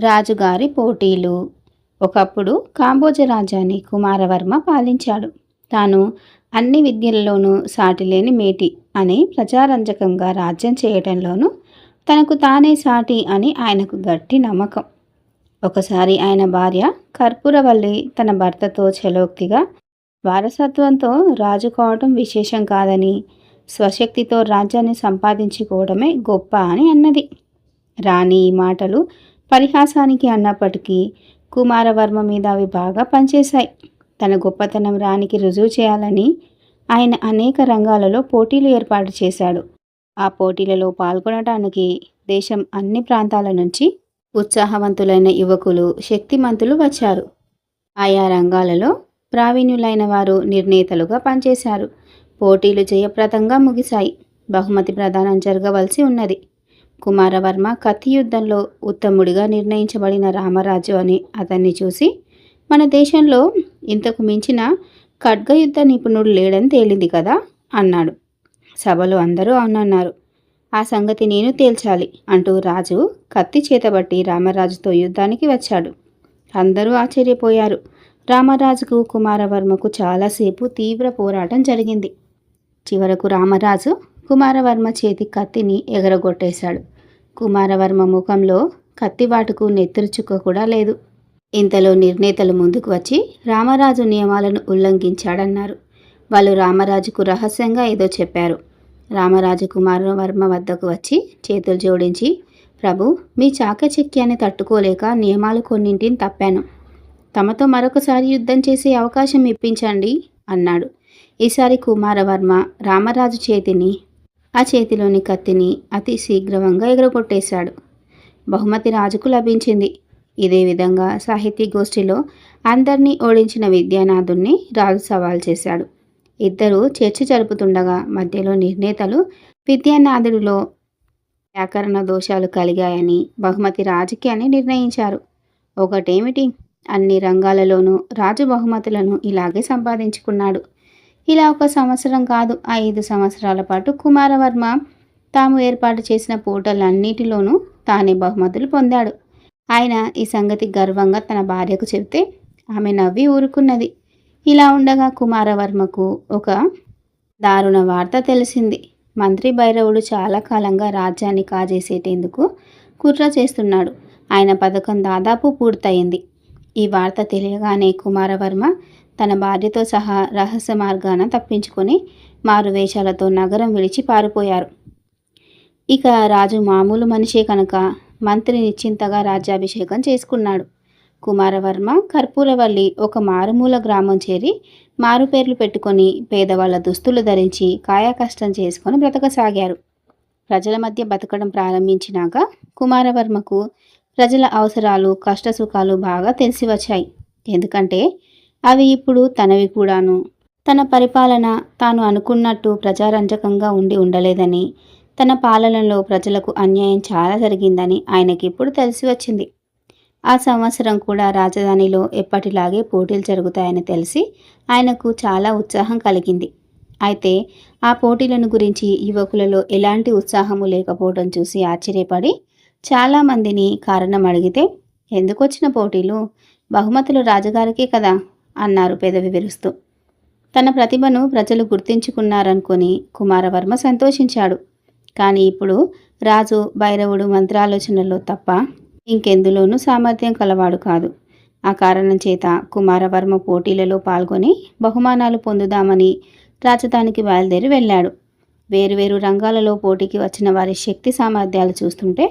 రాజుగారి పోటీలు. ఒకప్పుడు కాంబోజ రాజ్యాన్ని కుమారవర్మ పాలించాడు. తాను అన్ని విద్యలలోనూ సాటిలేని మేటి అని ప్రజారంజకంగా రాజ్యం చేయటంలోనూ తనకు తానే సాటి అని ఆయనకు గట్టి నమ్మకం. ఒకసారి ఆయన భార్య కర్పూరవల్లి తన భర్తతో చలోక్తిగా వారసత్వంతో రాజు కావటం విశేషం కాదని స్వశక్తితో రాజ్యాన్ని సంపాదించుకోవడమే గొప్ప అని అన్నది. రాణి ఈ మాటలు పరిహాసానికి అన్నప్పటికీ కుమారవర్మ మీద అవి బాగా పనిచేశాయి. తన గొప్పతనం రాణికి రుజువు చేయాలని ఆయన అనేక రంగాలలో పోటీలు ఏర్పాటు చేశాడు. ఆ పోటీలలో పాల్గొనడానికి దేశం అన్ని ప్రాంతాల నుంచి ఉత్సాహవంతులైన యువకులు శక్తిమంతులు వచ్చారు. ఆయా రంగాలలో ప్రావీణ్యులైన వారు నిర్ణేతలుగా పనిచేశారు. పోటీలు జయప్రదంగా ముగిశాయి. బహుమతి ప్రదానం జరగవలసి ఉన్నది. కుమారవర్మ కత్తి యుద్ధంలో ఉత్తముడిగా నిర్ణయించబడిన రామరాజు అని అతన్ని చూసి మన దేశంలో ఇంతకు మించిన ఖడ్గ యుద్ధ నిపుణుడు లేడని తేలింది కదా? అన్నాడు. సభలో అందరూ అవునన్నారు. ఆ సంగతి నేను తేల్చాలి అంటూ రాజు కత్తి చేతబట్టి రామరాజుతో యుద్ధానికి వచ్చాడు. అందరూ ఆశ్చర్యపోయారు. రామరాజుకు కుమారవర్మకు చాలాసేపు తీవ్ర పోరాటం జరిగింది. చివరకు రామరాజు కుమారవర్మ చేతి కత్తిని ఎగరగొట్టేశాడు. కుమారవర్మ ముఖంలో కత్తివాటుకు నెత్తురుచుక్క కూడా లేదు. ఇంతలో నిర్ణేతలు ముందుకు వచ్చి రామరాజు నియమాలను ఉల్లంఘించాడన్నారు. వాళ్ళు రామరాజుకు రహస్యంగా ఏదో చెప్పారు. రామరాజు కుమారవర్మ వద్దకు వచ్చి చేతులు జోడించి ప్రభు మీ చాకచక్యాన్ని తట్టుకోలేక నియమాలు కొన్నింటిని తప్పాను. తమతో మరొకసారి యుద్ధం చేసే అవకాశం ఇప్పించండి అన్నాడు. ఈసారి కుమారవర్మ రామరాజు చేతిని ఆ చేతిలోని కత్తిని అతి శీఘ్రవంగా ఎగరగొట్టేశాడు. బహుమతి రాజుకు లభించింది. ఇదే విధంగా సాహితీ గోష్ఠిలో అందరినీ ఓడించిన విద్యానాథుణ్ణి రాజు సవాల్ చేశాడు. ఇద్దరు చర్చ జరుపుతుండగా మధ్యలో నిర్ణేతలు విద్యానాథుడిలో వ్యాకరణ దోషాలు కలిగాయని బహుమతి రాజుకి అని నిర్ణయించారు. ఒకటేమిటి? అన్ని రంగాలలోనూ రాజు బహుమతులను ఇలాగే సంపాదించుకున్నాడు. ఇలా ఒక సంవత్సరం కాదు ఐదు సంవత్సరాల పాటు కుమారవర్మ తాము ఏర్పాటు చేసిన పోటలన్నిటిలోనూ తానే బహుమతులు పొందాడు. ఆయన ఈ సంగతి గర్వంగా తన భార్యకు చెబితే ఆమె నవ్వి ఊరుకున్నది. ఇలా ఉండగా కుమారవర్మకు ఒక దారుణ వార్త తెలిసింది. మంత్రి భైరవుడు చాలా కాలంగా రాజ్యాన్ని కాజేసేటేందుకు కుట్ర చేస్తున్నాడు. ఆయన పథకం దాదాపు పూర్తయింది. ఈ వార్త తెలియగానే కుమారవర్మ తన భార్యతో సహా రహస్య మార్గాన తప్పించుకొని మారువేషాలతో నగరం విడిచి పారిపోయారు. ఇక రాజు మామూలు మనిషే కనుక మంత్రి నిశ్చింతగా రాజ్యాభిషేకం చేసుకున్నాడు. కుమారవర్మ కర్పూరవల్లి ఒక మారుమూల గ్రామం చేరి మారుపేర్లు పెట్టుకొని పేదవాళ్ళ దుస్తులు ధరించి కాయాకష్టం చేసుకొని బ్రతకసాగారు. ప్రజల మధ్య బతకడం ప్రారంభించినాక కుమారవర్మకు ప్రజల అవసరాలు కష్టసుఖాలు బాగా తెలిసి వచ్చాయి ఎందుకంటే అవి ఇప్పుడు తనవి కూడాను. తన పరిపాలన తాను అనుకున్నట్టు ప్రజారంజకంగా ఉండి ఉండలేదని తన పాలనలో ప్రజలకు అన్యాయం చాలా జరిగిందని ఆయనకి ఇప్పుడు తెలిసి వచ్చింది. ఆ సంవత్సరం కూడా రాజధానిలో ఎప్పటిలాగే పోటీలు జరుగుతాయని తెలిసి ఆయనకు చాలా ఉత్సాహం కలిగింది. అయితే ఆ పోటీలను గురించి యువకులలో ఎలాంటి ఉత్సాహము లేకపోవడం చూసి ఆశ్చర్యపడి చాలామందిని కారణం అడిగితే ఎందుకు వచ్చిన పోటీలు? బహుమతులు రాజుగారికే కదా. అన్నారు పెదవి విరుస్తూ. తన ప్రతిభను ప్రజలు గుర్తించుకున్నారనుకొని కుమారవర్మ సంతోషించాడు. కానీ ఇప్పుడు రాజు భైరవుడు మంత్రాలోచనలో తప్ప ఇంకెందులోనూ సామర్థ్యం కలవాడు కాదు. ఆ కారణం చేత కుమారవర్మ పోటీలలో పాల్గొని బహుమానాలు పొందుదామని రాజధానికి బయలుదేరి వెళ్ళాడు. వేరువేరు రంగాలలో పోటీకి వచ్చిన వారి శక్తి సామర్థ్యాలు చూస్తుంటే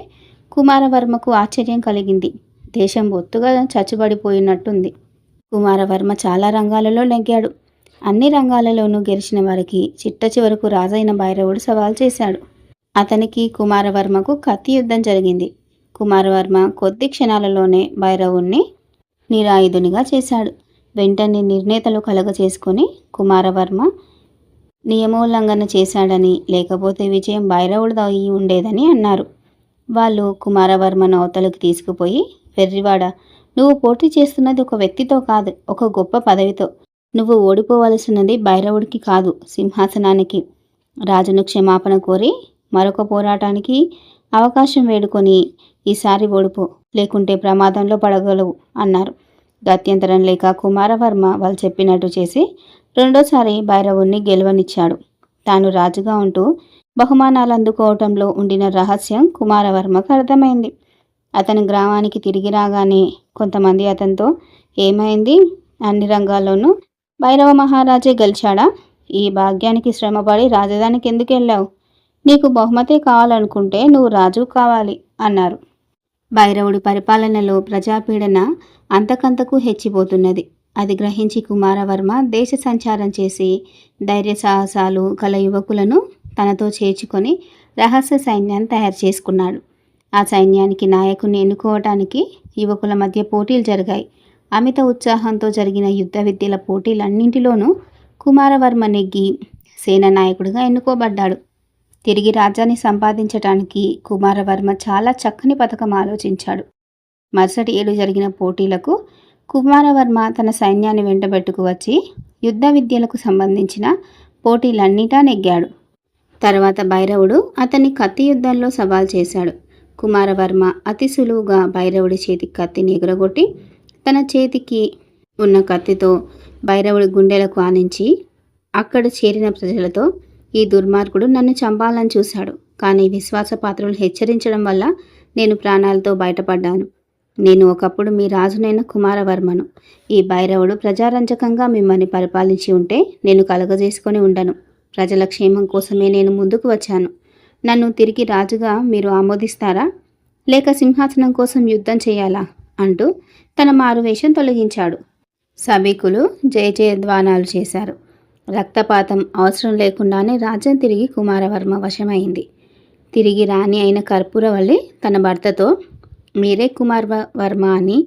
కుమారవర్మకు ఆశ్చర్యం కలిగింది. దేశం ఒత్తుగా చచ్చుబడిపోయినట్టుంది. కుమారవర్మ చాలా రంగాలలో నెగ్గాడు. అన్ని రంగాలలోనూ గెలిచిన వారికి చిట్ట చివరకు రాజైన భైరవుడు సవాల్ చేశాడు. అతనికి కుమారవర్మకు కత్తి యుద్ధం జరిగింది. కుమారవర్మ కొద్ది క్షణాలలోనే భైరవుణ్ణి నిరాయుధునిగా చేశాడు. వెంటనే నిర్ణేతలు కలగచేసుకొని కుమారవర్మ నియమోల్లంఘన చేశాడని లేకపోతే విజయం భైరవుడు అయి ఉండేదని అన్నారు. వాళ్ళు కుమారవర్మను అవతలకు తీసుకుపోయి వెర్రివాడ నువ్వు పోటీ చేస్తున్నది ఒక వ్యక్తితో కాదు ఒక గొప్ప పదవితో. నువ్వు ఓడిపోవలసినది భైరవుడికి కాదు సింహాసనానికి. రాజును క్షమాపణ కోరి మరొక పోరాటానికి అవకాశం వేడుకొని ఈసారి ఓడిపో లేకుంటే ప్రమాదంలో పడగలవు అన్నారు. గత్యంతరం లేక కుమారవర్మ వాళ్ళు చెప్పినట్టు చేసి రెండోసారి భైరవుణ్ణి గెలవనిచ్చాడు. తాను రాజుగా ఉంటూ బహుమానాలు అందుకోవటంలో ఉండిన రహస్యం కుమారవర్మకు అర్థమైంది. అతని గ్రామానికి తిరిగి రాగానే కొంతమంది అతనితో ఏమైంది? అన్ని రంగాల్లోనూ భైరవ మహారాజే గెలిచాడా? ఈ భాగ్యానికి శ్రమపడి రాజధానికి ఎందుకు వెళ్ళావు? నీకు బహుమతి కావాలనుకుంటే నువ్వు రాజు కావాలి అన్నారు. భైరవుడి పరిపాలనలో ప్రజాపీడన అంతకంతకు హెచ్చిపోతున్నది. అది గ్రహించి కుమారవర్మ దేశ సంచారం చేసి ధైర్య సాహసాలు గల యువకులను తనతో చేర్చుకొని రహస్య సైన్యాన్ని తయారు చేసుకున్నాడు. ఆ సైన్యానికి నాయకుని ఎన్నుకోవటానికి యువకుల మధ్య పోటీలు జరిగాయి. అమిత ఉత్సాహంతో జరిగిన యుద్ధ విద్యల పోటీలన్నింటిలోనూ కుమారవర్మ నెగ్గి సేన నాయకుడిగా ఎన్నుకోబడ్డాడు. తిరిగి రాజ్యాన్ని సంపాదించటానికి కుమారవర్మ చాలా చక్కని పథకం ఆలోచించాడు. మరుసటి ఏడు జరిగిన పోటీలకు కుమారవర్మ తన సైన్యాన్ని వెంటబెట్టుకు వచ్చి యుద్ధ విద్యలకు సంబంధించిన పోటీలన్నిటా నెగ్గాడు. తర్వాత భైరవుడు అతన్ని కత్తి యుద్ధంలో సవాల్ చేశాడు. కుమారవర్మ అతి సులువుగా భైరవుడి చేతికి కత్తిని ఎగురగొట్టి తన చేతికి ఉన్న కత్తితో భైరవుడి గుండెలకు ఆనించి అక్కడ చేరిన ప్రజలతో ఈ దుర్మార్గుడు నన్ను చంపాలని చూశాడు. కానీ విశ్వాస పాత్రలు హెచ్చరించడం వల్ల నేను ప్రాణాలతో బయటపడ్డాను. నేను ఒకప్పుడు మీ రాజునైన కుమారవర్మను. ఈ భైరవుడు ప్రజారంజకంగా మిమ్మల్ని పరిపాలించి ఉంటే నేను కలగజేసుకొని ఉండను. ప్రజల క్షేమం కోసమే నేను ముందుకు వచ్చాను. నన్ను తిరిగి రాజుగా మీరు ఆమోదిస్తారా? లేక సింహాసనం కోసం యుద్ధం చేయాలా? అంటూ తన మారువేషం తొలగించాడు. సభికులు జయజయధ్వానాలు చేశారు. రక్తపాతం అవసరం లేకుండానే రాజ్యం తిరిగి కుమారవర్మ వశమైంది. తిరిగి రాణి అయిన కర్పూరవల్లి తన భర్తతో మీరే కుమార్ వర్మ అని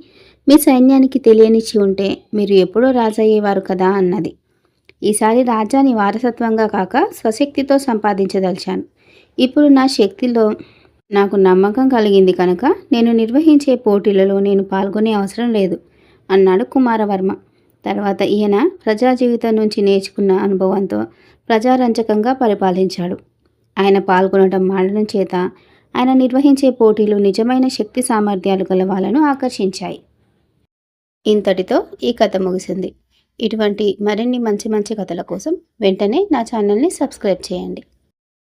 మీ సైన్యానికి తెలియనిచ్చి ఉంటే మీరు ఎప్పుడో రాజయ్యేవారు కదా అన్నది. ఈసారి రాజ్యాన్ని వారసత్వంగా కాక స్వశక్తితో సంపాదించదలిచాను. ఇప్పుడు నా శక్తిలో నాకు నమ్మకం కలిగింది కనుక నేను నిర్వహించే పోటీలలో నేను పాల్గొనే అవసరం లేదు అన్నాడు కుమారవర్మ. తర్వాత ఈయన ప్రజా జీవితం నుంచి నేర్చుకున్న అనుభవంతో ప్రజారంజకంగా పరిపాలించాడు. ఆయన పాల్గొనడం మాడడం చేత ఆయన నిర్వహించే పోటీలు నిజమైన శక్తి సామర్థ్యాలు గల వాళ్ళను ఆకర్షించాయి. ఇంతటితో ఈ కథ ముగిసింది. ఇటువంటి మరిన్ని మంచి మంచి కథల కోసం వెంటనే నా ఛానల్ని సబ్స్క్రైబ్ చేయండి.